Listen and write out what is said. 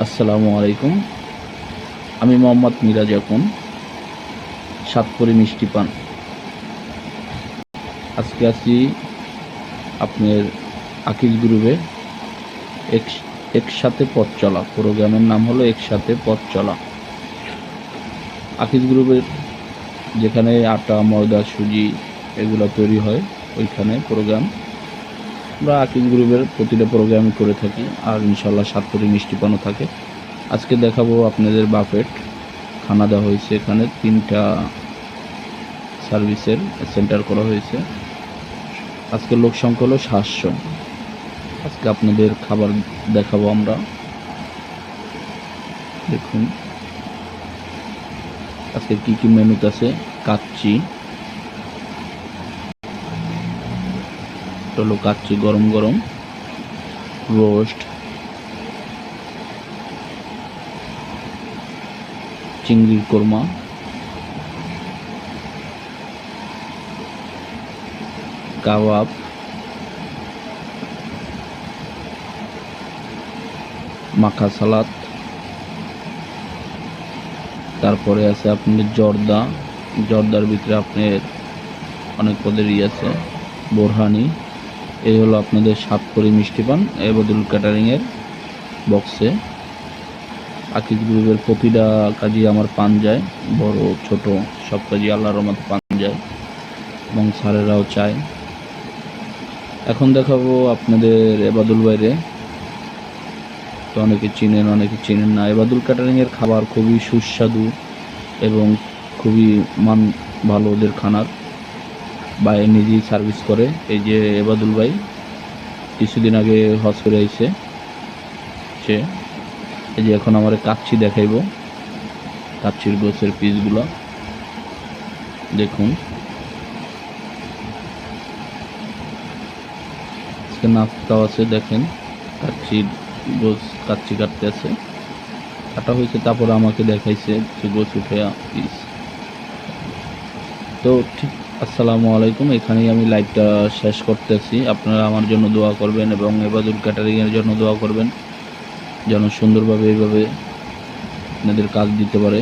আসসালামু আলাইকুম। আমি মোহাম্মদ মিরাজ এখন, সাতপুরি মিষ্টি পান। আজকে আছি আপনার আকিজ গ্রুপে এক, একসাথে পথ চলা প্রোগ্রামের নাম হলো একসাথে পথ চলা আকিজ গ্রুপের যেখানে আটা, ময়দা, সুজি এগুলো তৈরি হয়, ওইখানে প্রোগ্রাম। আমরা আকিজ গ্রুপের প্রতিটা প্রোগ্রাম করে থাকি, আর ইনশাল্লাহ সাতপুরি মিষ্টি পানও থাকে। আজকে দেখাবো আপনাদের বাফেট। খানা দেওয়া হয়েছে এখানে, তিনটা সার্ভিসের সেন্টার করা হয়েছে। আজকে লোক সংখ্যা হলো সাতশো। আজকে আপনাদের খাবার দেখাবো আমরা। দেখুন। আজকে কী কী মেনুতে আছে? কাচ্চি। এটা হলো কাচ্চি গরম গরম। রোস্ট। চিংড়ির কোরমা। কাবাব। মাখা সালাদ। তারপরে আছে আপনার জর্দা। জর্দার ভিতরে আপনার অনেক পদের পদেরই আছে, বোরহানি। এই হলো আপনাদের সাতকরি মিষ্টি পান, এবদুল ক্যাটারিংয়ের বক্সে। আকিজ গ্রুপের প্রতিটা কাজই আমার পান যায়, বড়, ছোট, সব কাজই আল্লাহর রহমতে পান যায় এবং স্যারেরাও চায়। এখন দেখাবো আপনাদের এবাদুল বাইরে তো অনেকে চিনেন অনেকে চিনেন না। এবাদুল ক্যাটারিংয়ের খাবার খুবই সুস্বাদু এবং খুবই মান ভালো ওদের খানার। ভাই নিজেই সার্ভিস করে। এই যে এবাদুল ভাই, কিছুদিন আগে হজ করে আইছে সে। এই যে এখন আমার কাচ্ছি দেখাইব কাচ্ছির গোছের পিসগুলো দেখুন। আজকে নাস্তাও আছে, দেখেন। কাচ্ছির গোছ কাচ্ছি কাটতে আছে। কাটা হয়েছে, তারপরে আমাকে দেখাইছে গোছ উঠে পিস তো ঠিক আসসালামু আলাইকুম। এখানেই আমি লাইভটা শেষ করতেছি। আপনারা আমার জন্য দোয়া করবেন এবং এবাদুল ক্যাটারিংয়ের জন্য দোয়া করবেন। যেন সুন্দরভাবে এইভাবে আপনাদের কাজ দিতে পারে।